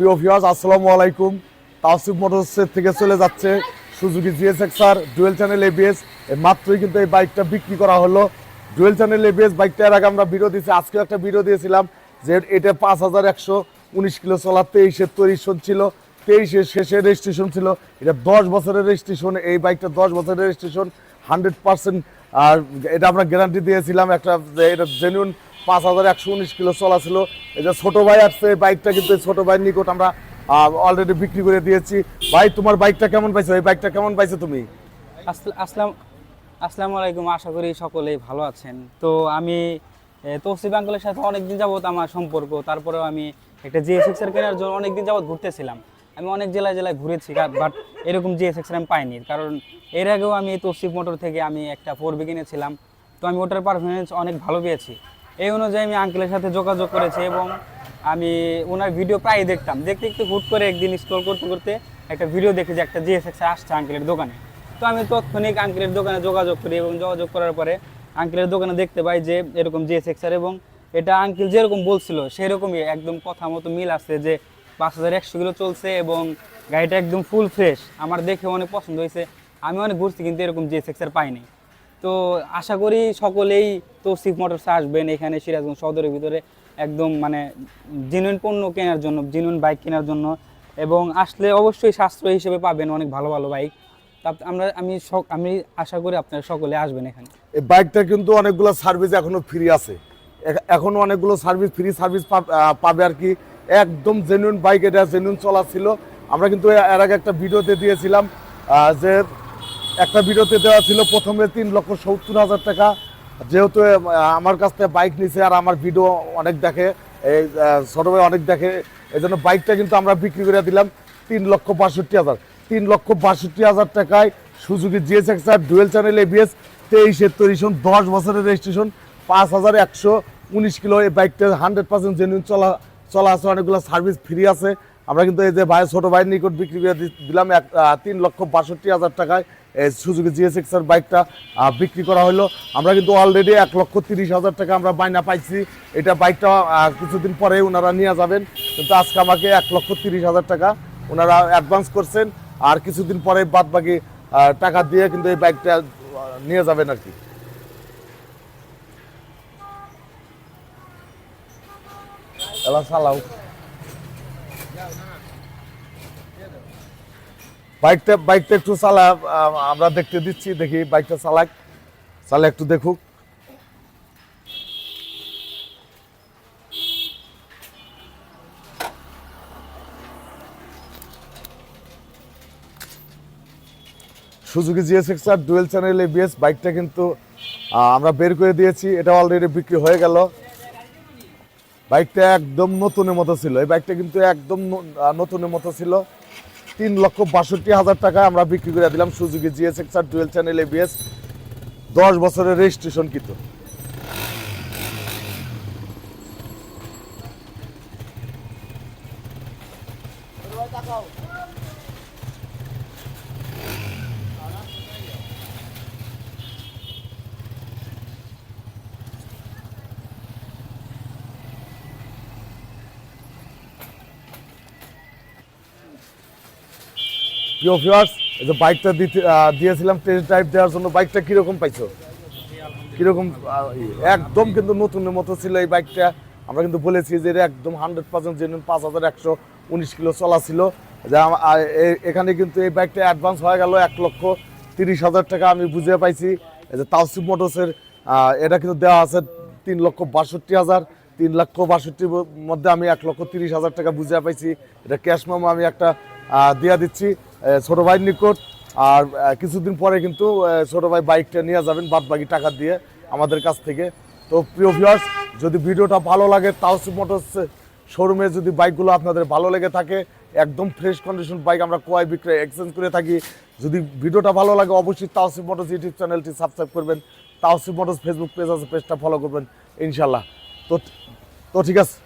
প্রিয় ভিউয়ার্স আসসালামু আলাইকুম। তাওসিফ মোটরসের থেকে চলে যাচ্ছে Suzuki GSXR dual channel ABS মাত্রই কিন্তু এই বাইকটা বিক্রি করা হলো। ডুয়েল চ্যানেল এবিএস বাইকটা এর আগে আমরা ভিডিও দিয়েছি আজকে একটা ভিডিও দিয়েছিলাম যে এটা পাঁচ হাজার একশো উনিশ কিলো চলা, তেইশের তৈরিশন ছিল, তেইশের শেষে রেজিস্ট্রেশন ছিল। এটা দশ বছরের রেজিস্ট্রেশন এই বাইকটা দশ বছরের রেজিস্ট্রেশন হান্ড্রেড পার্সেন্ট আর এটা আমরা গ্যারান্টি দিয়েছিলাম একটা এটা জেনুইন পাঁচ হাজার একশো উনিশ কিলো চলা ছিল। এই যে ছোটো ভাই আসছে বাইকটা কিন্তু ছোটো ভাইয়ের নিকট আমরা অলরেডি বিক্রি করে দিয়েছি। ভাই, তোমার বাইকটা কেমন পাইছো? এই বাইকটা কেমন পাইছো তুমি? আসসালাম আসসালামু আলাইকুম, আশা করি সকলেই ভালো আছেন। তো আমি তৌসিফ আঙ্কেলের সাথে অনেকদিন যাবত আমার সম্পর্ক, তারপরেও আমি একটা জিএসএক্স এর কেনার জন্য অনেকদিন যাবত ঘুরতেছিলাম। আমি অনেক জেলায় জেলায় ঘুরেছি বাট এরকম জিএসএক্স আমি পাইনি। কারণ এর আগেও আমি তৌসিফ মোটর থেকে আমি একটা ফোর বি কিনেছিলাম। তো আমি ওটার পারফরমেন্স অনেক ভালো পেয়েছি। এই অনুযায়ী আমি আঙ্কেলের সাথে যোগাযোগ করেছি এবং আমি ওনার ভিডিও প্রায় দেখতাম। দেখতে দেখতে হুট করে একদিন স্ক্রল করতে করতে একটা ভিডিও দেখি যে একটা জিএসএক্স আসছে আঙ্কেলের দোকানে। তো আমি তৎক্ষণিক আঙ্কেলের দোকানে যোগাযোগ করি এবং যোগাযোগ করার পরে আঙ্কেলের দোকানে দেখতে পাই যে এরকম জিএসএক্সার এবং এটা আঙ্কেল যেরকম বলছিল সেরকমই একদম কথা মতো মিল আছে যে পাঁচ হাজার একশো কিলো চলছে এবং গাড়িটা একদম ফুল ফ্রেশ আমার দেখে অনেক পছন্দ হয়েছে। আমি অনেক ঘুরছি কিন্তু এরকম জিএসএক্সার পাইনি। তো আশা করি সকলেই তো সিফ মোটরসে আসবেন, এখানে সিরাজগঞ্জ সদরের ভিতরে একদম মানে জেনুইন পণ্য কেনার জন্য জেনুইন বাইক কেনার জন্য এবং আসলে অবশ্যই সাশ্রয় হিসেবে পাবেন অনেক ভালো ভালো বাইক আমরা, আমি আমি আশা করি আপনারা সকলে আসবেন এখানে। এই বাইকটা কিন্তু অনেকগুলো সার্ভিস এখনও ফ্রি আছে। এখ- এখনও অনেকগুলো সার্ভিস ফ্রি সার্ভিস পাবে আর কি। একদম জেনুইন বাইক এটা জেনুইন চলা ছিল। আমরা কিন্তু এর আগে একটা ভিডিওতে দিয়েছিলাম যে একটা ভিডিওতে দেওয়া ছিল, প্রথমে তিন লক্ষ সত্তর হাজার টাকা। যেহেতু আমার কাছ থেকে বাইক নিছে আর আমার ভিডিও অনেক দেখে, এই ছোট ভাই অনেক দেখে এই জন্য বাইকটা কিন্তু আমরা বিক্রি করে দিলাম তিন লক্ষ বাষট্টি হাজার। তিন লক্ষ বাষট্টি হাজার টাকায় Suzuki GSX R dual channel ABS তেইশের তৈরিশন দশ বছরের রেজিস্ট্রেশন পাঁচ হাজার একশো উনিশ কিলো। এই বাইকটা হান্ড্রেড পার্সেন্ট জেনুইন চলা চলা আছে, অনেকগুলো সার্ভিস ফ্রি আছে। আমরা কিন্তু এই যে ভাই, ছোটো ভাইয়ের নিকট বিক্রি করে দিলাম এক তিন লক্ষ বাষট্টি হাজার টাকায়। সুজুকি জিএসএক্স এর বাইকটা বিক্রি করা হলো। আমরা কিন্তু অলরেডি এক লক্ষ তিরিশ হাজার টাকা আমরা বাইনা পাইছি। এটা বাইকটা কিছুদিন পরে ওনারা নিয়ে যাবেন। কিন্তু আজকে আমাকে এক লক্ষ তিরিশ হাজার টাকা ওনারা অ্যাডভান্স করছেন। আর কিছুদিন পরে বাদ বাকি টাকা দিয়ে কিন্তু এই বাইকটা নিয়ে যাবেন আর কি। চালাও বাইকটা বাইকটা একটু চালা আমরা দেখতে দিচ্ছি, দেখি বাইকটা চালাক। চালা একটু দেখুক। Suzuki GSX R dual channel ABS বাইকটা কিন্তু আমরা বের করে দিয়েছি। এটা অলরেডি বিক্রি হয়ে গেল। বাইকটা একদম নতুনের মতো ছিল। এই বাইকটা কিন্তু একদম নতুনের মতো ছিল। তিন লক্ষ বাষট্টি হাজার টাকা আমরা বিক্রি করে দিলাম Suzuki GSX R dual channel ABS দশ বছরের রেজিস্ট্রেশন কিন্তু। প্রিয় এই যে বাইকটা দিতে দিয়েছিলাম টেস্ট ড্রাইভ দেওয়ার জন্য বাইকটা কীরকম পাইছো? কীরকম একদম কিন্তু নতুনের মতো ছিল এই বাইকটা আমরা কিন্তু বলেছি যে একদম হান্ড্রেড পার্সেন্ট জেনুইন পাঁচ হাজার একশো উনিশ কিলো চলা ছিল। যে এখানে কিন্তু এই বাইকটা অ্যাডভান্স হয়ে গেল এক লক্ষ তিরিশ হাজার টাকা আমি বুঝে পাইছি। যে তাওসিফ মোটরসের এটা কিন্তু দেওয়া আছে তিন লক্ষ বাষট্টি হাজার। তিন লক্ষ বাষট্টির মধ্যে আমি এক লক্ষ তিরিশ হাজার টাকা বুঝে পাইছি। এটা ক্যাশ মেমো আমি একটা দিয়া দিচ্ছি। ছোট ভাইয়ের নিকট। আর কিছুদিন পরে কিন্তু ছোট ভাই বাইকটা নিয়ে যাবেন বাদ বাকি টাকা দিয়ে আমাদের কাছ থেকে। তো প্রিয় ভিউয়ার্স যদি ভিডিওটা ভালো লাগে তাওসিফ মোটরস শোরুমে যদি বাইকগুলো আপনাদের ভালো লেগে থাকে, একদম ফ্রেশ কন্ডিশন বাইক আমরা ক্রয় বিক্রয় এক্সচেঞ্জ করে থাকি। যদি ভিডিওটা ভালো লাগে, অবশ্যই তাওসিফ মোটরস ইউটিউব চ্যানেলটি সাবস্ক্রাইব করবেন। তাওসিফ মোটরস ফেসবুক পেজ আছে পেজটা ফলো করবেন ইনশাল্লাহ তো তো ঠিক আছে।